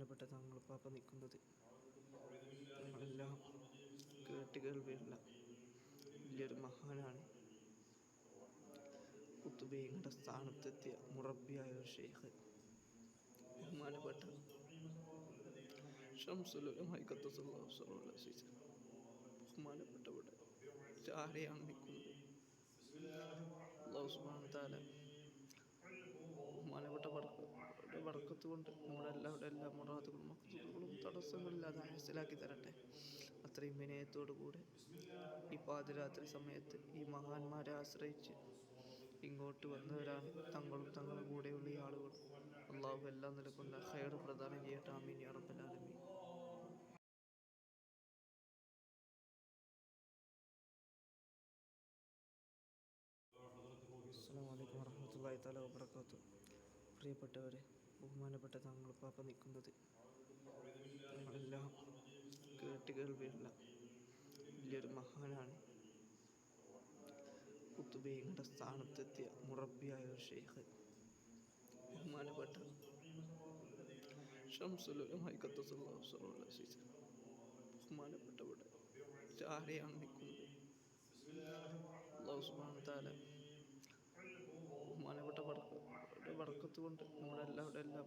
ബഹുമാനപ്പെട്ട തങ്ങൾ പാപ്പ നിൽക്കുന്നത്. നമ്മളെല്ലാം കേട്ട് കേൾവിയുള്ള വലിയൊരു മഹാനാണ്. കുത്തുബേങ്ങളുടെ സ്ഥാനത്തെത്തിയ മുറബിയായ ഒരു ഷെയ്ഖ് ബഹുമാനപ്പെട്ട ഷംസുലുലമായി കത്തസുല്ലാസ് ബഹുമാനപ്പെട്ടവിടെ ആരെയാണ് നിൽക്കുന്നത്. ബഹുമാനപ്പെട്ട വടക്കത്ത് കൊണ്ട് നമ്മുടെ എല്ലാവരുടെ എല്ലാ മുറാദുകളും മക്സൂദുകളും തടസ്സങ്ങളില്ലാതെ മനസ്സിലാക്കി തരട്ടെ. അത്രയും വിനയത്തോടു കൂടെ ഈ പാതിരാത്രി സമയത്ത് ഈ മഹാന്മാരെ ആശ്രയിച്ച് ഇങ്ങോട്ട് വന്നവരാണ് തങ്ങളും തങ്ങളും കൂടെയുള്ള ഈ ആളുകൾ അള്ളാഹു എല്ലാം നിലക്കുന്ന ഹൈർ പ്രദാനം ചെയ്യട്ടെ. റബ്ബൽ ആലമീൻ. അസ്സാം വലൈക്കും വറഹമത്തല്ലാഹി തആല വബറകാത്തു പ്രിയപ്പെട്ടവരെ ബഹുമാനപ്പെട്ട പാപ്പ നിൽക്കുന്നത്. നമ്മളെല്ലാം കേട്ട് കേൾവിയുള്ള വലിയൊരു മഹാനാണ്. കുത്തുബേങ്ങളുടെ സ്ഥാനത്തെത്തിയ മുറബിയായ ഒരു ഷെയ്ഖ് ബഹുമാനപ്പെട്ട ഷംസുലുലമായി കത്തസുല്ലാസ് ബഹുമാനപ്പെട്ടവിടെ ആരെയാണ് നിൽക്കുന്നത്. അള്ളാഹു വ തആല ബഹുമാനപ്പെട്ട വടക്ക് വടക്കത്ത് കൊണ്ട് നമ്മുടെ എല്ലാവരുടെ എല്ലാ